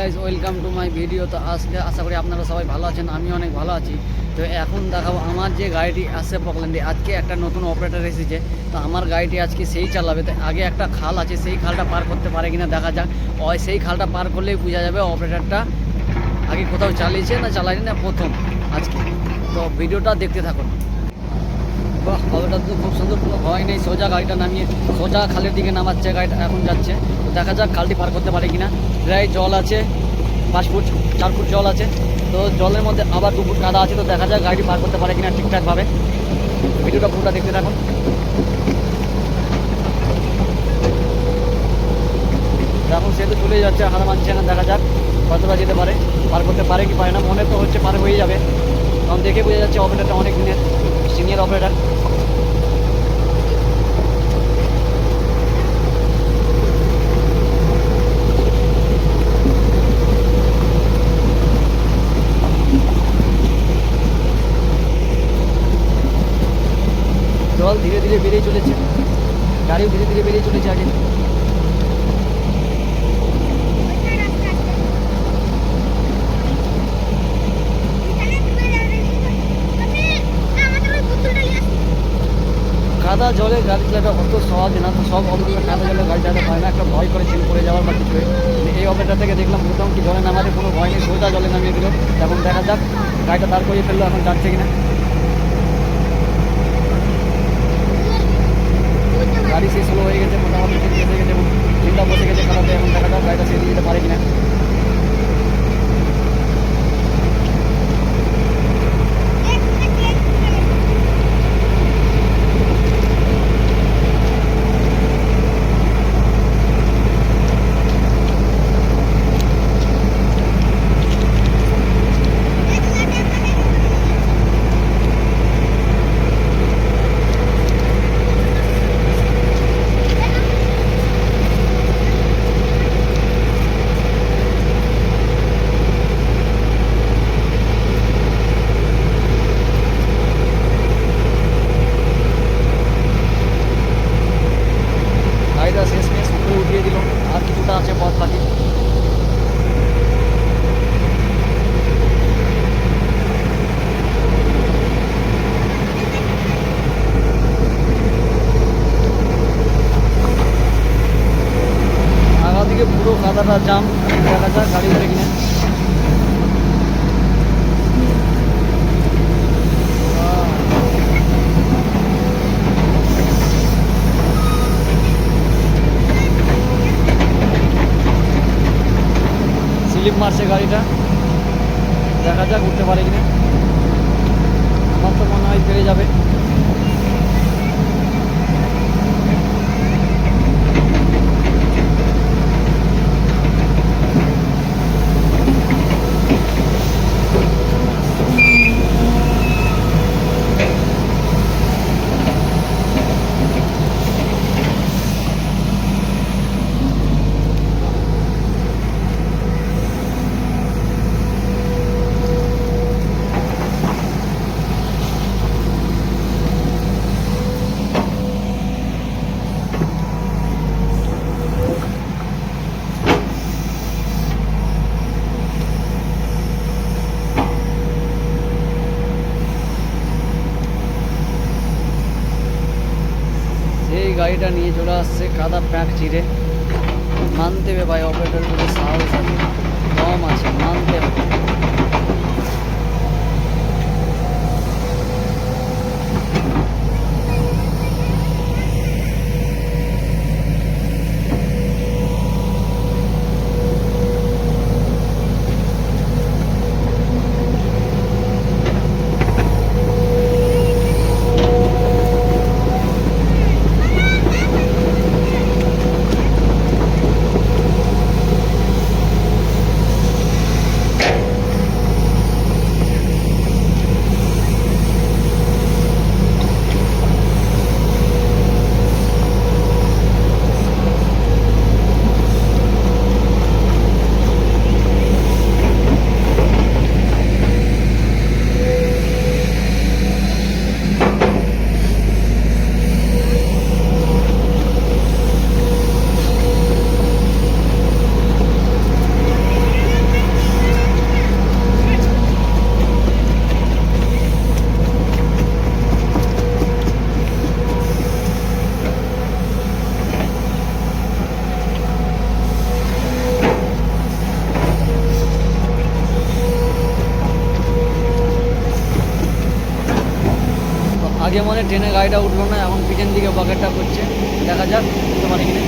Guys welcome to my video তো আজকে আশা করি আপনারা সবাই ভালো আছেন আমি অনেক ভালো আছি। তো এখন দেখাবো আমার যে গাড়িটি আসছে পকল্যান্ডে আজকে একটা নতুন অপারেটর এসেছে। তো আমার গাড়িটি আজকে সেই চালাবে। তো আগে একটা খাল আছে, সেই খালটা পার করতে পারে কিনা দেখা যাক। ওই সেই খালটা পার করলেই বোঝা যাবে অপারেটরটা আগে কোথাও চালিয়েছে না চালায়নি না প্রথম আজকে। তো ভিডিওটা দেখতে থাকুন। বাহ তো খুব সুন্দর ভয় নেই। সোজা গাড়িটা নামিয়ে, সোজা খালের দিকে নামাচ্ছে গাড়িটা, এখন যাচ্ছে। দেখা যাক খালটি পার করতে পারে কিনা। প্রায় জল আছে। পাঁচ ফুট, চার ফুট জল আছে। তো জলের মধ্যে আবার দু ফুট কাদা আছে, তো দেখা যাক গাড়িটি পার করতে পারে কিনা ঠিকঠাকভাবে ভিডিওটা পুরোটা দেখতে থাকুন। এখন তো চলে যাচ্ছে, হার মানছে না, দেখা যাক কতটা যেতে পারে। পার করতে পারে কি পারে না, মনে তো হচ্ছে পার হয়ে যাবে। কারণ দেখে বোঝা যাচ্ছে অপারেটারটা অনেক দিনের সিনিয়র অপারেটার জল ধীরে বেড়েই চলেছে। গাড়িও ধীরে ধীরে বেড়েই চলেছে আগে। কাদা জলে গাড়ি চালাটা অত সহজ না, তো সব অপারেটার কাদা জলে গাড়ি চালাতে পারে না, একটা ভয় করে ছিল পড়ে যাওয়ার বা কিছু। এই অপারেটার থেকে দেখলাম মোটামুটি জলে নামাতে কোনো ভয় নেই, সোজা জলে নামিয়ে দিল। এখন দেখা যাক, গাড়িটা দাঁড় করিয়ে ফেলল, এখন যাচ্ছে কিনা গাড়ি সেই স্লো হয়ে গেছে মোটামুটি ঠিক এসে গেছে এবং চিন্তা বসে গেছে খারাপে এখন দেখা যাক গাড়িটা সেরে যেতে পারে কিনা গাড়িটা শেষ মেশ উপরে উঠিয়ে দিল আর কিছুটা আছে পথ বাকি দিকে পুরো কাদাটা জাম, দেখা যাক গাড়ি উঠে কিনা। স্লিপ মারছে গাড়িটা। দেখা যাক উঠতে পারে কিনা। আমার তো মনে হয় পেরে যাবে। সেই গাড়িটা নিয়ে চলে আসছে কাদা প্যাক চিরে মানতে হবে ভাই অপারেটর করে সাহস আছে। কম আছে, মানতে হবে। আগে মনে ট্রেনে গাড়িটা উঠল না, এখন পিছন দিকে বাকেটটা করছে। দেখা যাক তোমার এখানে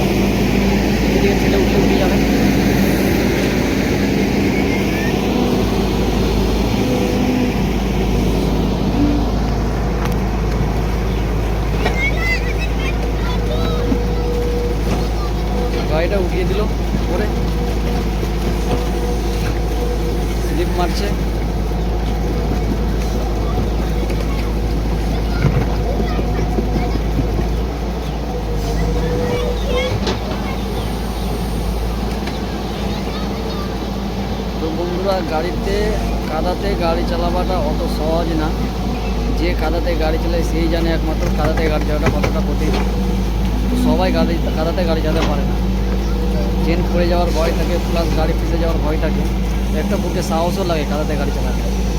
এদিকে ছেলে উঠে উঠে যাবে গাড়িটা উঠিয়ে দিল করে স্লিপ মারছে তো বন্ধুরা গাড়িতে, কাদাতে গাড়ি চালাবাটা অত সহজ না। যে কাদাতে গাড়ি চালায় সেই জানে একমাত্র কাদাতে গাড়ি চালাটা কতটা কঠিন। সবাই গাড়ি, কাদাতে গাড়ি চালাতে পারে না। চেন পড়ে যাওয়ার ভয় থাকে প্লাস গাড়ি ফেসে যাওয়ার ভয় থাকে। একটা বুকে সাহসও লাগে কাদাতে গাড়ি চালাতে।